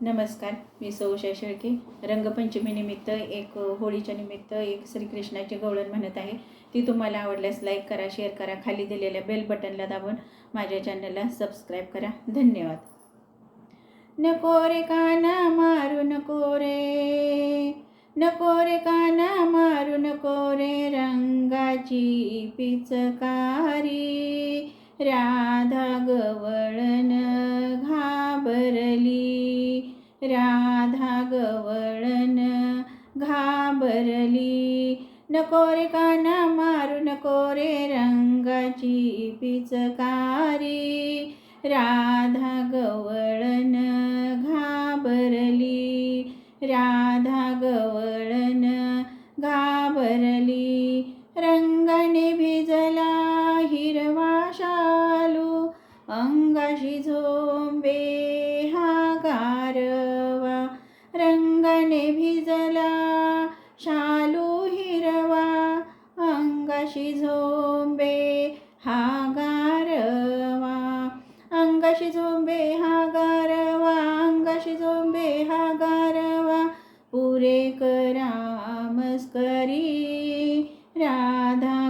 नमस्कार मी सौशा शेळके. रंगपंचमीनिमित्त एक होळीच्या निमित्त एक श्रीकृष्णाची गवळण म्हणत आहे. ती तुम्हाला आवडल्यास लाईक करा शेअर करा खाली दिलेल्या बेल बटनला दाबून माझ्या चॅनलला सबस्क्राईब करा. धन्यवाद. नको रे काना मारू नको रे. नको रे काना मारू नको रे रंगाची पिचकारी. राधा गवळ नको रे काना मारू नको रे रंगाची पिचकारी. राधा गवळण घाबरली राधा गवळण घाबरली. रंगाने भिजला हिरवा शालू अंगाशी झोंबे हा गारवा. रंगाने भिज अंगाशी झोंबे हा गारवा अंगाशी झोंबे हा गारवा अंगाशी झोंबे हा गारवा पुरे करा मस्करी राधा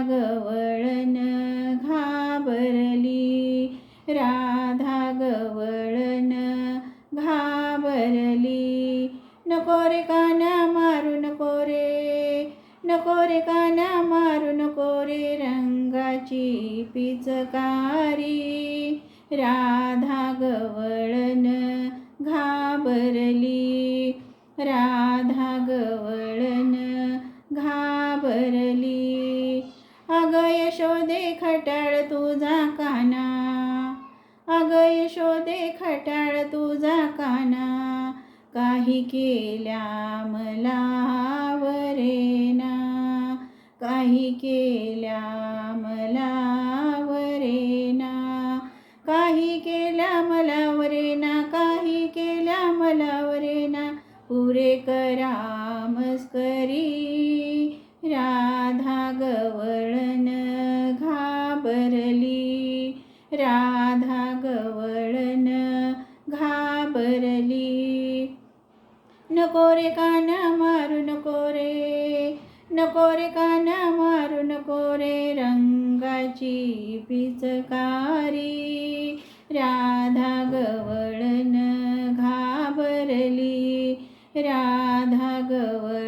नको रे काना मारू नको रे रंगाची पिचकारी. राधा गवळण घाबरली. राधा गवळण घाबरली. अग यशोदे खटाळ तुझा काना. अग यशोदे खटाळ तुझा काना. काही केल्या मला काही केल्या मला वरेना काही केल्या मला वरेना पुरे करा मस्करी राधा गवळण घाबरली. राधा गवळण घाबरली. नको रे काना मारू नको रे. नको रे काना मारू नको रे. रंगाची पिचकारी.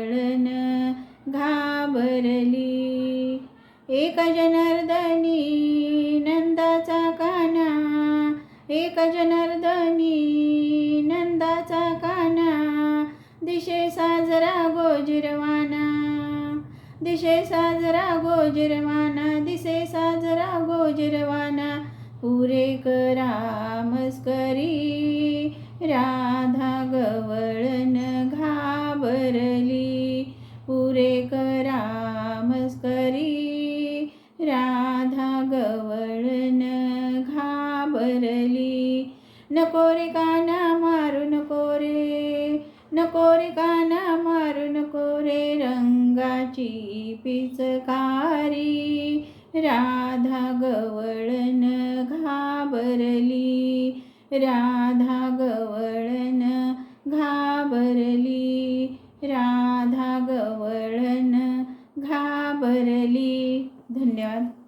गवळण घाबरली. एक जनार्दनी नंदाचा काना. एक जनार्दनी नंदाचा काना. दिशे साजरा गोजिरवाना. दिशे साजरा गोजिरवाना. दिशे साजरा गोजिरवाना. पुरे करा मस्करी. राम नको रे काना मारू नको रे. नको रे काना मारू नको रे. रंगाची पिचकारी राधा गवळण घाबरली. राधा गवळण घाबरली. राधा गवळण घाबरली. धन्यवाद.